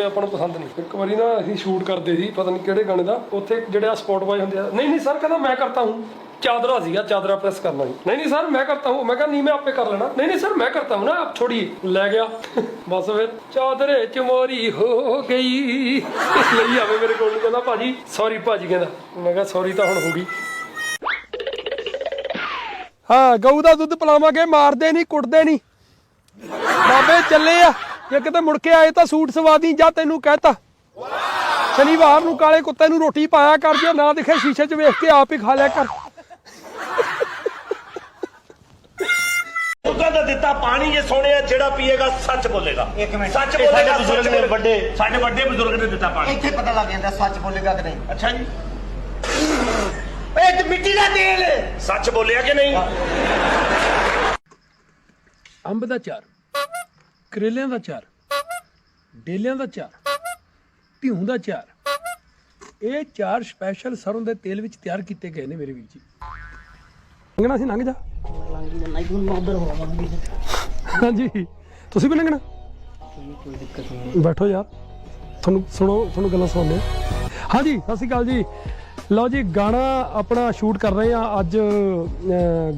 ਇਹ ਆਪਾਂ ਨੂੰ ਪਸੰਦ ਨਹੀਂ। ਇੱਕ ਵਾਰੀ ਨਾ ਅਸੀਂ ਸ਼ੂਟ ਕਰਦੇ ਸੀ, ਪਤਾ ਨਹੀਂ ਕਿਹੜੇ ਗਾਣੇ ਦਾ, ਉੱਥੇ ਜਿਹੜੇ ਆ ਸਪੌਟ ਬਾਏ ਹੁੰਦੇ ਆ। ਨਹੀਂ ਨਹੀਂ ਸਰ ਕਹਿੰਦਾ ਮੈਂ ਕਰਤਾ ਹੂੰ। ਚਾਦਰਾ ਸੀਗਾ, ਚਾਦਰਾ ਪ੍ਰੈਸ ਕਰਨਾ ਸੀ ਨਹੀਂ ਨਹੀਂ ਸਰ ਮੈਂ ਕਰਤਾ ਹੂੰ। ਮੈਂ ਕਿਹਾ, ਨਹੀਂ, ਮੈਂ ਆਪੇ ਕਰ ਲੈਣਾ। ਨਹੀਂ ਨਹੀਂ ਸਰ ਮੈਂ ਕਰਤਾ ਹੂੰ ਨਾ, ਆਪ ਛੋੜੀਏ ਲੈ ਗਿਆ। ਬਸ ਫਿਰ ਚਾਦਰੇ ਚ ਮੋਰੀ ਹੋ ਗਈ। ਲਈ ਆਵੇ ਮੇਰੇ ਕੋਲ ਕਹਿੰਦਾ ਭਾਜੀ ਸੌਰੀ ਭਾਜੀ, ਕਹਿੰਦਾ। ਮੈਂ ਕਿਹਾ ਸੌਰੀ ਤਾਂ ਹੁਣ ਹੋ ਗਈ। ਹਾਂ, ਗਊ ਦਾ ਦੁੱਧ ਪਿਲਾਵਾਂਗੇ, ਮਾਰਦੇ ਨਹੀਂ, ਕੁੱਟਦੇ ਨਹੀਂ। ਬਾਬੇ, ਚੱਲੇ ਆ। ਜੇ ਕਿਤੇ ਮੁੜ ਕੇ ਆਏ ਤਾਂ ਸੂਟ ਸਵਾ ਦੀ ਜਾਂ ਤੈਨੂੰ ਕਹਿਤਾ। ਸ਼ਨੀਵਾਰ ਨੂੰ ਕਾਲੇ ਕੁੱਤੇ ਨੂੰ ਰੋਟੀ ਪਾਇਆ ਕਰ ਜੇ ਨਾ ਦਿਖੇ ਸ਼ੀਸ਼ੇ 'ਚ ਵੇਖ ਕੇ ਆਪ ਹੀ ਖਾ ਲਿਆ ਕਰ। ਉਹਨਾਂ ਦਾ ਦਿੱਤਾ ਪਾਣੀ ਇਹ ਸੋਹਣਿਆ ਜਿਹੜਾ ਪੀਏਗਾ ਸੱਚ ਬੋਲੇਗਾ। ਇੱਕ ਮਿੰਟ। ਸੱਚ ਇਹ ਸਾਡੇ ਬੋਲੇਗਾ ਬਜ਼ੁਰਗ ਨੇ। ਵੱਡੇ। ਸਾਡੇ ਵੱਡੇ ਬਜ਼ੁਰਗ ਨੇ ਦਿੱਤਾ ਪਾਣੀ। ਇੱਥੇ ਪਤਾ ਲੱਗ ਜਾਂਦਾ ਸੱਚ ਬੋਲੇਗਾ ਕਿ ਨਹੀਂ। ਅੱਛਾ ਜੀ। ਇਹ ਤੇ ਮਿੱਟੀ ਦਾ ਤੇਲ। ਸੱਚ ਬੋਲਿਆ ਕਿ ਨਹੀਂ? ਅੰਬ ਦਾ ਚਾਰ। ਕਰੇਲਿਆਂ ਦਾ ਚਾਰ, ਡੇਲਿਆਂ ਦਾ ਚਾਰ ਧਿਉਂ ਦਾ ਚਾਰ। ਇਹ ਚਾਰ ਸਪੈਸ਼ਲ ਸਰੋਂ ਦੇ ਤੇਲ ਵਿੱਚ ਤਿਆਰ ਕੀਤੇ ਗਏ ਨੇ ਮੇਰੇ ਵੀਰ ਜੀ। ਲੰਘਣਾ ਸੀ, ਲੰਘ ਜਾ। ਹਾਂਜੀ, ਤੁਸੀਂ ਵੀ ਲੰਘਣਾ? ਬੈਠੋ ਯਾਰ, ਤੁਹਾਨੂੰ ਸੁਣੋ, ਤੁਹਾਨੂੰ ਗੱਲਾਂ ਸੁਣਾਉਂਦੇ ਹਾਂ। ਹਾਂਜੀ, ਸਤਿ ਸ਼੍ਰੀ ਅਕਾਲ ਜੀ। ਲਓ ਜੀ, ਗਾਣਾ ਆਪਣਾ ਸ਼ੂਟ ਕਰ ਰਹੇ ਆ ਅੱਜ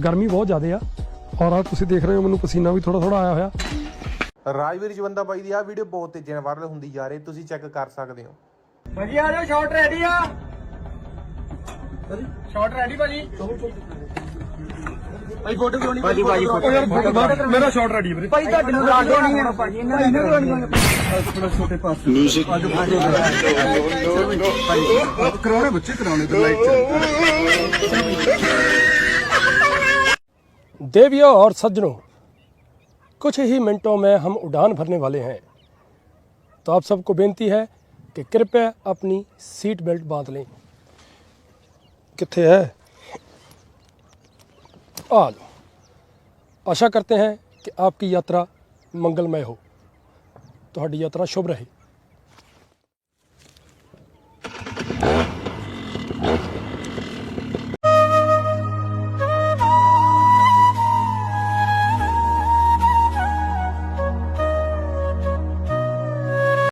ਗਰਮੀ ਬਹੁਤ ਜ਼ਿਆਦਾ ਆ। ਔਰ ਆ ਤੁਸੀਂ ਦੇਖ ਰਹੇ ਹੋ, ਮੈਨੂੰ ਪਸੀਨਾ ਵੀ ਥੋੜਾ ਥੋੜਾ ਆਇਆ ਹੋਇਆ। ਰਾਜਵੀਰ ਜਵੰਦਾ ਬਾਈ ਦੀ ਆ ਵੀਡੀਓ ਬਹੁਤ ਤੇਜ਼ੀ ਨਾਲ ਵਾਇਰਲ ਹੁੰਦੀ ਜਾ ਰਹੀ ਤੁਸੀਂ ਚੈੱਕ ਕਰ ਸਕਦੇ ਹੋ। ਭਾਜੀ ਆ ਜਾਓ ਸ਼ਾਟ ਰੈਡੀ ਆ। ਸ਼ਾਟ ਰੈਡੀ ਭਾਜੀ। ਭਾਈ ਫੋਟੋ ਕਿਉਂ ਨਹੀਂ ਭਾਜੀ ਭਾਜੀ ਫੋਟੋ ਮੇਰਾ ਸ਼ਾਟ ਰੈਡੀ ਵੀਰੇ। ਭਾਈ ਤੁਹਾਡੇ ਨੂੰ ਰਾਜ ਨਹੀਂ ਹੈ ਭਾਜੀ ਇਹਨਾਂ ਨੂੰ ਰਾਜ ਨਹੀਂ ਹੈ ਛੋਟੇ ਪਾਸ ਮਿਊਜ਼ਿਕ ਕਰਾਉਣੇ ਬੱਚੇ ਕਰਾਉਣੇ ਤੇ ਲਾਈਟ ਦੇਵਿਓ ਔਰ ਸੱਜਣੋ कुछ ही मिनटों में हम उड़ान भरने वाले हैं। तो आप सबको बेनती है कि कृपया अपनी सीट बेल्ट बाँध लें। कितने है? आज आशा करते हैं कि आपकी यात्रा मंगलमय हो। तो यात्रा शुभ रहे।